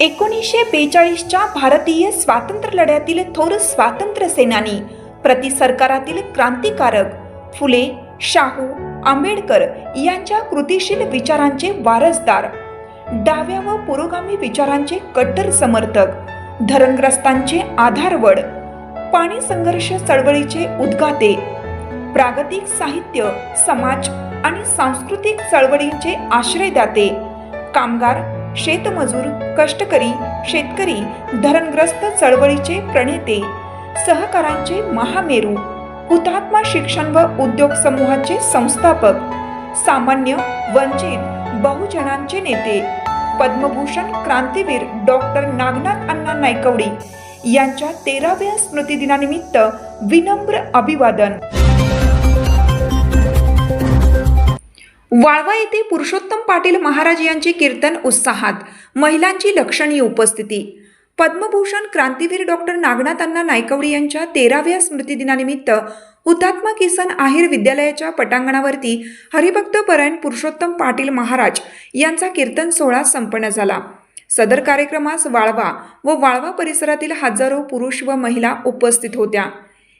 एकोणीसशे बेचाळीसच्या भारतीय स्वातंत्र्य लढ्यातील थोर स्वातंत्र्य सेनानी प्रति सरकारातील क्रांतिकारक फुले शाहू आंबेडकर यांच्या कृतिशील विचारांचे वारसदार डाव्या व पुरोगामी विचारांचे कट्टर समर्थक धरणग्रस्तांचे आधारवड पाणी संघर्ष चळवळीचे उद्गाते प्रागतिक साहित्य समाज आणि सांस्कृतिक चळवळींचे आश्रयदाते कामगार शेतमजूर कष्टकरी शेतकरी धरणग्रस्त चळवळीचे प्रणेते सहकारांचे महामेरू हुतात्मा शिक्षण व उद्योग समूहाचे संस्थापक सामान्य वंचित बहुजनांचे नेते पद्मभूषण क्रांतीवीर डॉक्टर नागनाथ अण्णा नायकवडी यांच्या तेराव्या स्मृतिदिनानिमित्त विनम्र अभिवादन. वाळवा येथे पुरुषोत्तम पाटील महाराज यांचे कीर्तन उत्साहात. महिलांची लक्षणीय उपस्थिती. पद्मभूषण क्रांतीवीर डॉक्टर नागनाथ नायकवडी यांच्या तेराव्या स्मृतिदिनानिमित्त हुतात्मा किसन आहेर विद्यालयाच्या पटांगणावरती हरिभक्त परायण पुरुषोत्तम पाटील महाराज यांचा कीर्तन सोहळा संपन्न झाला. सदर कार्यक्रमास वाळवा व वाळवा परिसरातील हजारो पुरुष व महिला उपस्थित होत्या.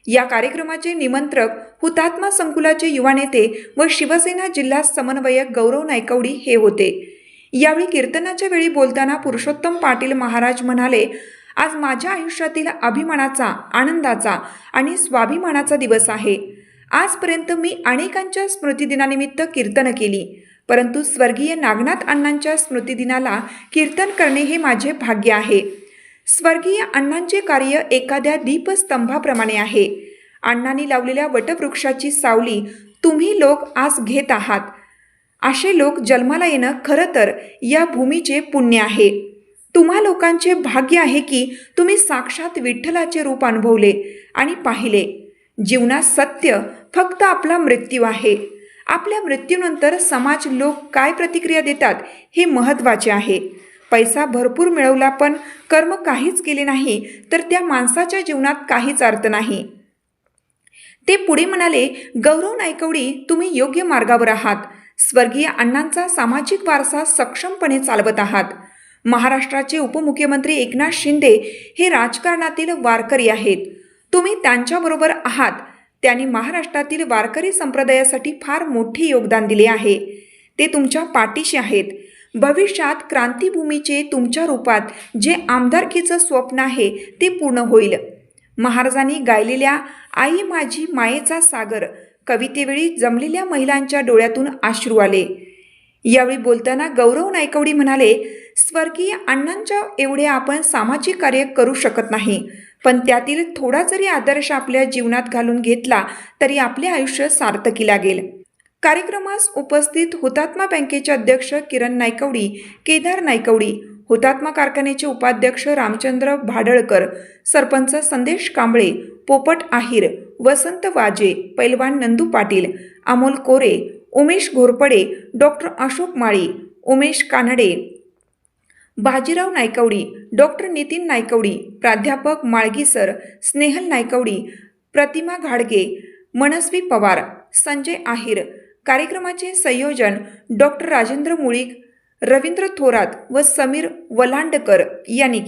या कार्यक्रमाचे निमंत्रक हुतात्मा संकुलाचे युवा नेते व शिवसेना जिल्हा समन्वयक गौरव नायकवडी हे होते. यावेळी कीर्तनाच्या वेळी बोलताना पुरुषोत्तम पाटील महाराज म्हणाले आज माझ्या आयुष्यातील अभिमानाचा आनंदाचा आणि स्वाभिमानाचा दिवस आहे. आजपर्यंत मी अनेकांच्या स्मृतिदिनानिमित्त कीर्तन केली परंतु स्वर्गीय नागनाथ अण्णांच्या स्मृतिदिनाला कीर्तन करणे हे माझे भाग्य आहे. स्वर्गीय अण्णांचे कार्य एखाद्या दीपस्तंभाप्रमाणे आहे. अण्णांनी लावलेल्या वटवृक्षाची सावली तुम्ही लोक आज घेत आहात. असे लोक जन्माला येणं खरं तर या भूमीचे पुण्य आहे. तुम्हा लोकांचे भाग्य आहे की तुम्ही साक्षात विठ्ठलाचे रूप अनुभवले आणि पाहिले. जीवनात सत्य फक्त आपला मृत्यू आहे. आपल्या मृत्यूनंतर समाज लोक काय प्रतिक्रिया देतात हे महत्त्वाचे आहे. पैसा भरपूर मिळवला पण कर्म काहीच केले नाही तर त्या माणसाच्या जीवनात काहीच अर्थ नाही. ते पुढे म्हणाले गौरव नायकवडी तुम्ही योग्य मार्गावर आहात. स्वर्गीय अण्णांचा सामाजिक वारसा सक्षमपणे चालवत आहात. महाराष्ट्राचे उपमुख्यमंत्री एकनाथ शिंदे हे राजकारणातील वारकरी आहेत. तुम्ही त्यांच्याबरोबर आहात. त्यांनी महाराष्ट्रातील वारकरी संप्रदायासाठी फार मोठे योगदान दिले आहे. ते तुमच्या पाठीशी आहेत. भविष्यात क्रांतीभूमीचे तुमच्या रूपात जे आमदारकीचं स्वप्न आहे ते पूर्ण होईल. महाराजांनी गायलेल्या आई माझी मायेचा सागर कवितेवेळी जमलेल्या महिलांच्या डोळ्यातून अश्रू आले. यावेळी बोलताना गौरव नायकवडी म्हणाले स्वर्गीय अण्णांच्या एवढे आपण सामाजिक कार्य करू शकत नाही. पण त्यातील थोडा जरी आदर्श आपल्या जीवनात घालून घेतला तरी आपले आयुष्य सार्थकी लागेल. कार्यक्रमास उपस्थित हुतात्मा बँकेचे अध्यक्ष किरण नायकवडी केदार नायकवडी हुतात्मा कारखान्याचे उपाध्यक्ष रामचंद्र भाडळकर सरपंच संदेश कांबळे पोपट आहिर वसंत वाजे पैलवान नंदू पाटील अमोल कोरे उमेश घोरपडे डॉक्टर अशोक माळी उमेश कानडे बाजीराव नायकवडी डॉक्टर नितीन नायकवडी प्राध्यापक माळगी सर स्नेहल नायकवडी प्रतिमा घाडगे मनस्वी पवार संजय आहिर कार्यक्रमाचे संयोजन डॉक्टर राजेंद्र मुळीक रवींद्र थोरात व समीर वलांडकर यांनी